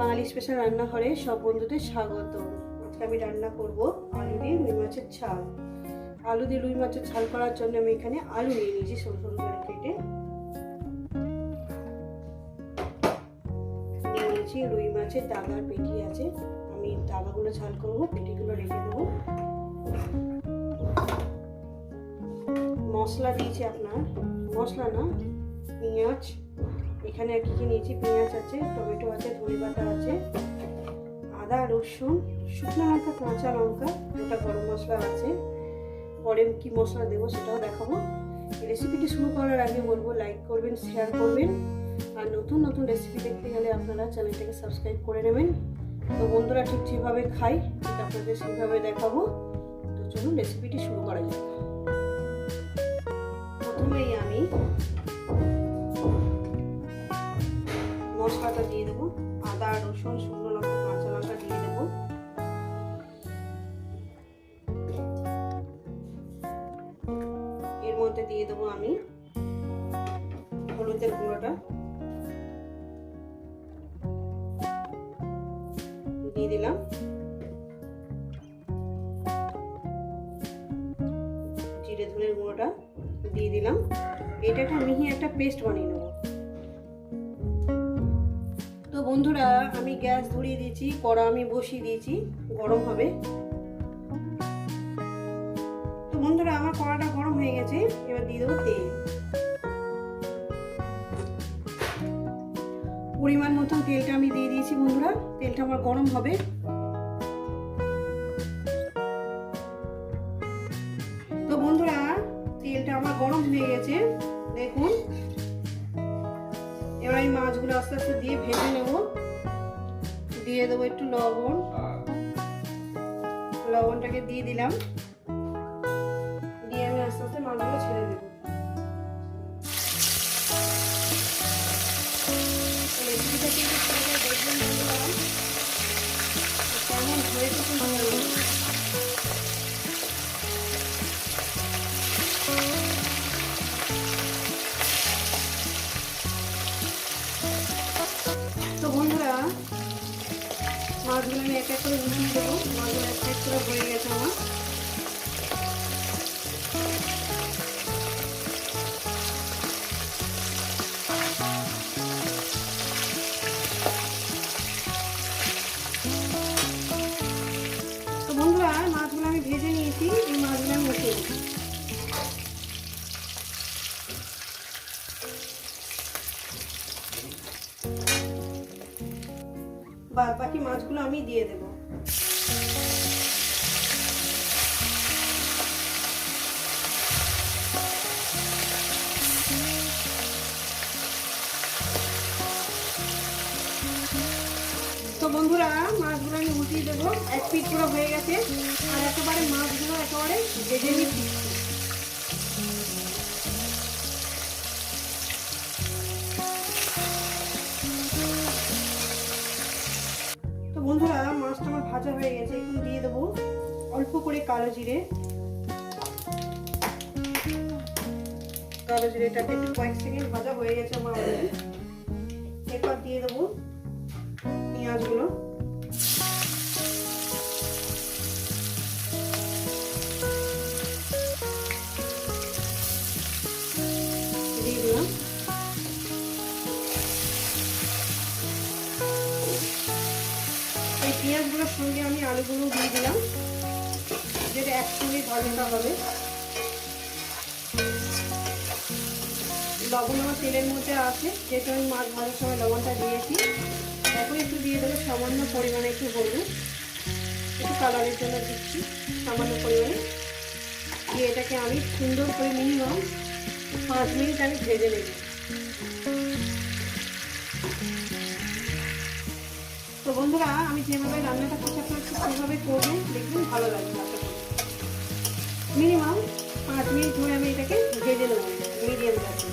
বাঙালি special রান্নাঘরে সব বন্ধুদের স্বাগত আজকে আমি রান্না করব আলু দিয়ে রুই মাছের ঝাল। আলু দিয়ে রুই মাছের ঝাল করার জন্য আমি এখানে আলু নিয়ে নিয়েছি সরু সরু করে কেটে। নিয়েছি রুই মাছের ডাগার পেটি আছে। আমি ডাগাগুলো ঝাল করব, পেটিগুলো রেখে দেবো। মশলা দিয়েছি আপনার। মশলা না, পেঁয়াজ এখানে আর কি কি নিয়েছি? পেঁয়াজ আছে, টমেটো আছে, ধনে পাতা আছে, আদা, রসুন, শুকনো লঙ্কা, কাঁচা লঙ্কা ওটা গরম মশলা আছে। পরে কি মশলা দেবো সেটাও দেখাবো। রেসিপিটি শুরু করার আগে বলব লাইক করবেন শেয়ার করবেন। আর নতুন নতুন রেসিপি দেখতে গেলে আপনারা চ্যানেলটাকে সাবস্ক্রাইব করে নেবেন। তো বন্ধুরা, ঠিক যেভাবে খাই, ঠিক আপনাদের সেইভাবে দেখাবো। তো চলুন রেসিপিটি শুরু করা যাক। প্রথমেই আমি মশলাটা দিয়ে দেবো। আদা, রসুন, শুকনো লঙ্কা, কাঁচা লঙ্কা দিয়ে দেবো। এর মধ্যে দিয়ে দেবো আমি হলুদের গুঁড়োটা। দিয়ে দিলাম। জিরে ধনের গুঁড়োটা দিয়ে দিলাম। এটা একটা মিহি একটা পেস্ট বানিয়ে নেব। বন্ধুরা, আমি গ্যাস ধরিয়ে দিয়েছি, কড়া আমি বসিয়ে দিয়েছি, গরম হবে। তো বন্ধুরা, আমার কড়াটা গরম হয়ে গেছে, এবার দিয়ে দেবো তেল। পরিমাণ মতন তেলটা আমি দিয়ে দিয়েছি বন্ধুরা, তেলটা আমার গরম হবে। এবার আমি মাছগুলো আস্তে আস্তে দিয়ে ভেজে নেব। দিয়ে দেবো একটু লবণ। লবণটাকে দিয়ে দিলাম। মাছগুলো আমি এক এক করে উঠিয়ে দেবো মাছগুলো এক এক করে হয়ে গেছে আমার। বাদ বাকি মাছগুলো আমি দিয়ে দেব। তো বন্ধুরা, মাছগুলো আমি উঠিয়ে দেবো। এক পিট পুরো হয়ে গেছে। আর একেবারে মাছগুলো একেবারে ভেজে নিচ্ছি। ভাজা হয়ে গেছে এখন দিয়ে দেবো। অল্প করে কালো জিরে। কালো জিরেটাকে একটু কয়েক সেকেন্ড ভাজা হয়ে গেছে আমার। এরপর দিয়ে দেবো পেঁয়াজগুলো। সঙ্গে আমি আলুগুলো দিয়ে দিলাম। যেটা একসঙ্গে ভাজাটা হবে। লবণ আমার তেলের মধ্যে আছে। যেহেতু আমি মাছ ভাজার সময় লবণটা দিয়েছি। এখন একটু দিয়ে দেবো সামান্য পরিমাণে একটু হলুদ। একটু কালারের জন্য দিচ্ছি সামান্য পরিমাণে। দিয়ে এটাকে আমি সুন্দর করে মিনিমাম পাঁচ মিনিট আমি ভেজে নেব। তো বন্ধুরা, আমি যেভাবে রান্নাটা করতে পারছি, সেভাবে করবেন দেখবেন ভালো লাগবে মিনিমাম পাঁচ মিনিট ধরে আমি এটাকে ভেজে নেব মিডিয়াম গ্যাসে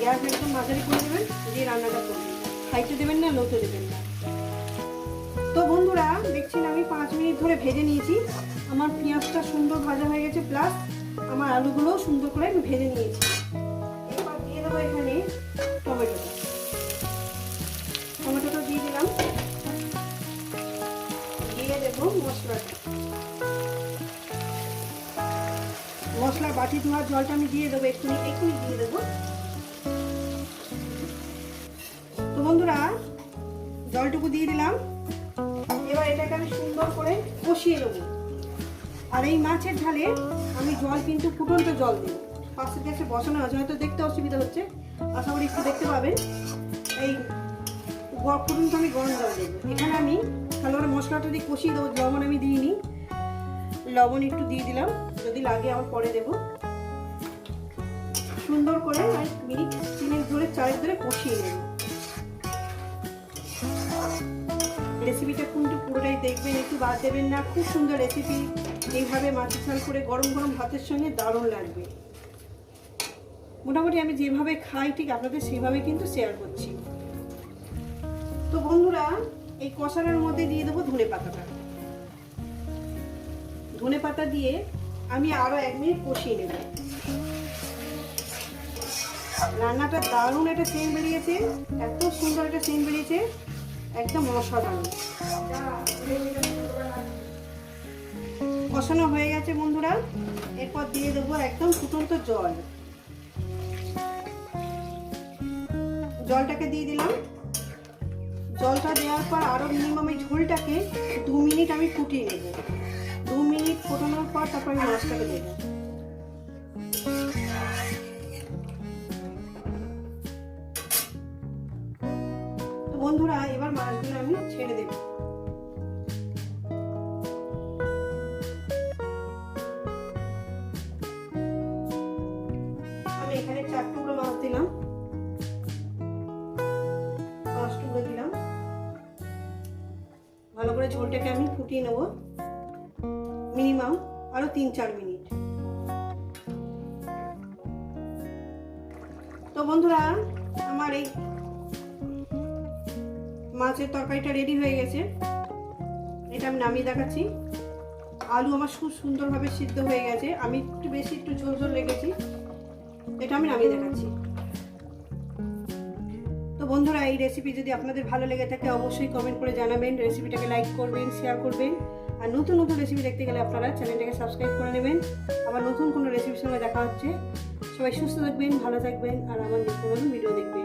গ্যাস একদম মাঝারি করে দেবেন, দিয়ে রান্নাটা করবেন। হাইতে দেবেন না, লোতে দেবেন না। তো বন্ধুরা, দেখছেন আমি পাঁচ মিনিট ধরে ভেজে নিয়েছি। আমার পেঁয়াজটা সুন্দর ভাজা হয়ে গেছে প্লাস আমার আলুগুলোও সুন্দর করে আমি ভেজে নিয়েছি। এবার দিয়ে দেবো এখানে টমেটোটা। মশলা। বাটি ধোয়ার জলটা আমি দিয়ে দেবো এক্ষুনি এক্ষুনি দিয়ে দেবো। তো বন্ধুরা, জলটুকু দিয়ে দিলাম। এবার এটাকে আমি সুন্দর করে কষিয়ে নেব। আর এই মাছের ঝালে আমি জল কিন্তু ফুটন্ত জল দিই পাশে গ্যাসে বসানো আছে, হয়তো দেখতে অসুবিধা হচ্ছে। আশা করি একটু দেখতে পাবেন। এই ফুটন্ত আমি গরম জল দেবো। এখানে আমি ভালো করে মশলাটা দিয়ে কষিয়ে দেবো, লবণ আমি দিইনি লবণ একটু দিয়ে দিলাম, যদি লাগে আবার পরে দেবো। সুন্দর করে আর মিনিট, তিনের ধরে চারেক ধরে কষিয়ে নেব। রেসিপিটা কিন্তু পুরোটাই দেখবেন, একটু বাদ দেবেন না, খুব সুন্দর রেসিপি। এইভাবে মাছের ঝাল করে গরম গরম ভাতের সঙ্গে দারুণ লাগবে। মোটামুটি আমি যেভাবে খাই, ঠিক আপনাদের সেভাবে কিন্তু শেয়ার করছি। তো বন্ধুরা, এই কষানোর মধ্যে দিয়ে দেবো ধনে পাতাটা। ধনে পাতা দিয়ে আমি আরও এক মিনিট কষিয়ে নেব। রান্নাটা দারুণ একটা সেন্ট বেরিয়েছে, এত সুন্দর একটা সেন্ট বেরিয়েছে, একদম অসাধারণ। কষানো হয়ে গেছে বন্ধুরা, এরপর দিয়ে দেবো একদম ফুটন্ত জল। জলটাকে দিয়ে দিলাম। জলটা দেওয়ার পর আরও মিনিমাম এই ঝোলটাকে দু মিনিট আমি ফুটিয়ে নেব। দু মিনিট ফোটানোর পর তারপর আমি মাছটাকে দেব। বন্ধুরা, এবার মাছগুলো আমি ছেড়ে দেবো। ভালো করে ঝোলটাকে আমি ফুটিয়ে নেব। মিনিমাম আরও তিন চার মিনিট। তো বন্ধুরা, আমার এই মাছের তরকারিটা রেডি হয়ে গেছে। এটা আমি নামিয়ে দেখাচ্ছি। আলু আমার খুব সুন্দরভাবে সিদ্ধ হয়ে গেছে। আমি একটু বেশি একটু ঝোল ঝোল রেখেছি। এটা আমি নামিয়ে দেখাচ্ছি। বন্ধুরা, এই রেসিপি যদি আপনাদের ভালো লেগে থাকে, অবশ্যই কমেন্ট করে জানাবেন। রেসিপিটাকে লাইক করবেন শেয়ার করবেন। আর নতুন নতুন রেসিপি দেখতে গেলে আপনারা চ্যানেলটাকে সাবস্ক্রাইব করে নেবেন। আবার নতুন কোনো রেসিপির সঙ্গে দেখা হচ্ছে। সবাই সুস্থ থাকবেন, ভালো থাকবেন। আর আমার নিত্য ভিডিও দেখবেন।